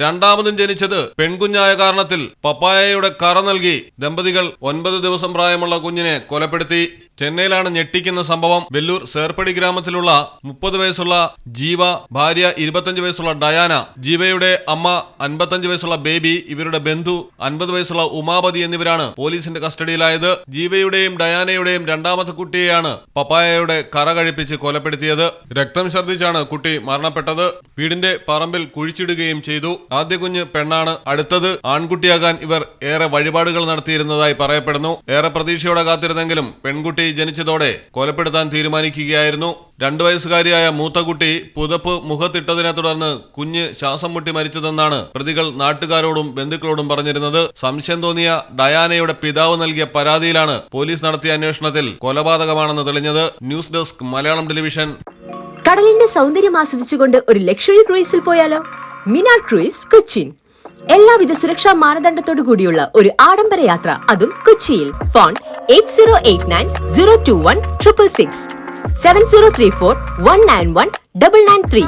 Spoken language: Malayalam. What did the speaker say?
രണ്ടാമതും ജനിച്ചത് പെൺകുഞ്ഞായ കാരണത്തിൽ പപ്പായയുടെ കറ നൽകി ദമ്പതികൾ ഒൻപത് ദിവസം പ്രായമുള്ള കുഞ്ഞിനെ കൊലപ്പെടുത്തി. ചെന്നൈയിലാണ് ഞെട്ടിക്കുന്ന സംഭവം. വെല്ലൂർ സേർപ്പടി ഗ്രാമത്തിലുള്ള മുപ്പത് വയസ്സുള്ള ജീവ ഭാര്യ ഇരുപത്തഞ്ച് വയസ്സുള്ള ഡയാന ജീവയുടെ അമ്മ അൻപത്തഞ്ച് വയസ്സുള്ള ബേബി ഇവരുടെ ബന്ധു അൻപത് വയസ്സുള്ള ഉമാപതി എന്നിവരാണ് പോലീസിന്റെ കസ്റ്റഡിയിലായത്. ജീവയുടെയും ഡയാനയുടെയും രണ്ടാമത്തെ കുട്ടിയെയാണ് പപ്പായയുടെ കറ കഴിപ്പിച്ച് കൊലപ്പെടുത്തിയത്. രക്തം ഛർദ്ദിച്ചാണ് കുട്ടി മരണപ്പെട്ടത്. വീടിന്റെ പറമ്പിൽ കുഴിച്ചിടുകയും ചെയ്തു. ആദ്യ കുഞ്ഞ് പെണ്ണാണ് അടുത്തത്. ആൺകുട്ടിയാകാൻ ഇവർ ഏറെ വഴിപാടുകൾ നടത്തിയിരുന്നതായി പറയപ്പെടുന്നു. ഏറെ പ്രതീക്ഷയോടെ കാത്തിരുന്നെങ്കിലും പെൺകുട്ടി ജനിച്ചതോടെ കൊലപ്പെടുത്താൻ തീരുമാനിക്കുകയായിരുന്നു. രണ്ടു വയസ്സുകാരിയായ മൂത്ത കുട്ടി പുതപ്പ് മുഖത്തിട്ടതിനെ തുടർന്ന് കുഞ്ഞ് ശ്വാസം മുട്ടി മരിച്ചതെന്നാണ് പ്രതികൾ നാട്ടുകാരോടും ബന്ധുക്കളോടും പറഞ്ഞിരുന്നത്. സംശയം തോന്നിയ ഡയാനയുടെ പിതാവ് നൽകിയ പരാതിയിലാണ് പോലീസ് നടത്തിയ അന്വേഷണത്തിൽ കൊലപാതകമാണെന്ന് തെളിഞ്ഞത്. News desk Malayalam television. കടലിന്റെ സൗന്ദര്യം ആസ്വദിച്ചുകൊണ്ട് ഒരു ലക്ഷറി ക്രൂയിസിൽ പോയാലോ? മിനാ ക്രൂയിസ് കൊച്ചിൻ. എല്ലാവിധ സുരക്ഷാ മാനദണ്ഡത്തോടു കൂടിയുള്ള ഒരു ആഡംബര യാത്ര അതും കൊച്ചിയിൽ. Phone eight zero eight nine zero two one triple six. Seven zero three four one nine one double nine three.